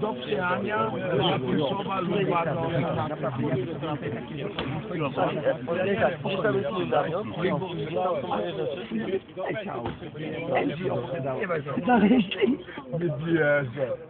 do przyjania Pieszowa Lubano Nie wierzę.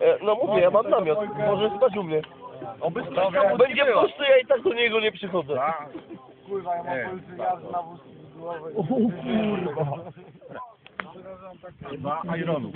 E, no mówię, ja mam namiot, może spać u mnie. Oby spać Będzie pusty, ja i tak do niego nie przychodzę. Tak. Kurwa, ja mam policyjny tak. jazd na wóz z głowy. O kurwa. Chyba Ironu.